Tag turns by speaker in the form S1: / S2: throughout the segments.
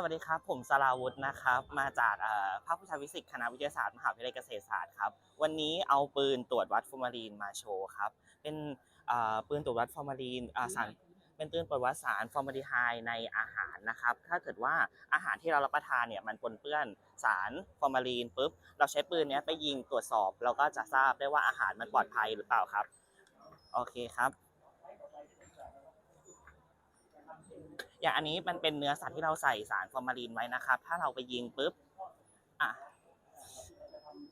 S1: สวัสดีครับ ผมสราวุธนะครับ มาจากภาควิชาฟิสิกส์คณะวิทยาศาสตร์มหาวิทยาลัยเกษตรศาสตร์ครับ วันนี้เอาปืนตรวจวัดฟอร์มาลีนมาโชว์ครับ เป็นปืนตรวจวัดฟอร์มาลีนสารเป็นปืนตรวจวัดสารฟอร์มาลีไฮในอาหารนะครับ ถ้าเกิดว่าอาหารที่เรารับประทานเนี่ยมันปนเปื้อนสารฟอร์มาลีนปุ๊บ เราใช้ปืนนี้ไปยิงตรวจสอบ เราก็จะทราบได้ว่าอาหารมันปลอดภัยหรือเปล่าครับ โอเคครับ อย่างอันนี้มันเป็นเนื้อสัตว์ที่เราใส่สารฟอร์มาลีนไว้นะครับ ถ้าเราไปยิงปุ๊บอะ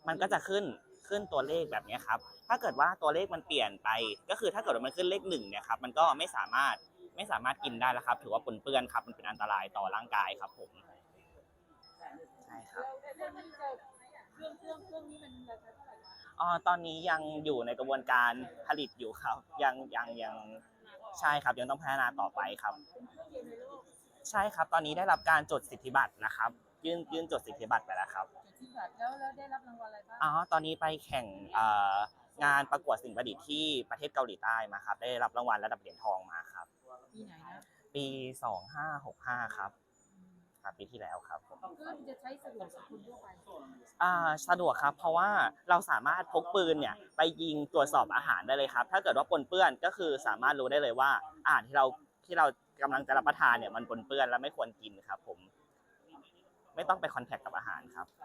S1: มันก็จะขึ้นขึ้นตัวเลขแบบนี้ครับ ถ้าเกิดว่าตัวเลขมันเปลี่ยนไป ก็คือถ้าเกิดว่ามันขึ้นเลขหนึ่งเนี่ยครับมันก็ไม่สามารถไม่สามารถกินได้แล้วครับ ถือว่าปนเปื้อนครับ มันเป็นอันตรายต่อร่างกายครับผมใช่ครับ
S2: เครื่องเครื่องเครื่องนี้มันราคาเท่าไหร่คะ
S1: อ๋อตอนนี้ยังอยู่ในกระบวนการผลิตอยู่ครับ ยังยังยัง ใช่ครับยังต้องพัฒนาต่อไปครับ
S2: เป็นเครื่องเดียวในโลก
S1: ใช่ครับตอนนี้ได้รับการจดสิทธิบัตรนะครับ ยื่นยื่นจดสิทธิบัตรไปแล้วครับ
S2: เจ็ดที่บาทแล้วแล้วได้รับรางวัลอะไรบ้าง
S1: อ๋อตอนนี้ไปแข่งเอ่องานประกวดสิ่งประดิษฐ์ที่ประเทศเกาหลีใต้มาครับ ได้รับรางวัลระดับเหรียญทองมาครับ
S2: ปีไหนนะ
S1: ปี 2565 ครับ ครับปีที่แล้วครับผม
S2: เครื่องจะใช้สะดวกสำหรับคนทั่วไป
S1: อ่าสะดวกครับ เพราะว่าเราสามารถพกปืนเนี่ยไปยิงตรวจสอบอาหารได้เลยครับ ถ้าเกิดว่าปนเปื้อนก็คือสามารถรู้ได้เลยว่าอาหารที่เราที่เรากำลังจะรับประทานเนี่ยมันปนเปื้อนและไม่ควรกินครับ ผม ไม่ต้องไปคอนแทคกับอาหารครับ
S2: แ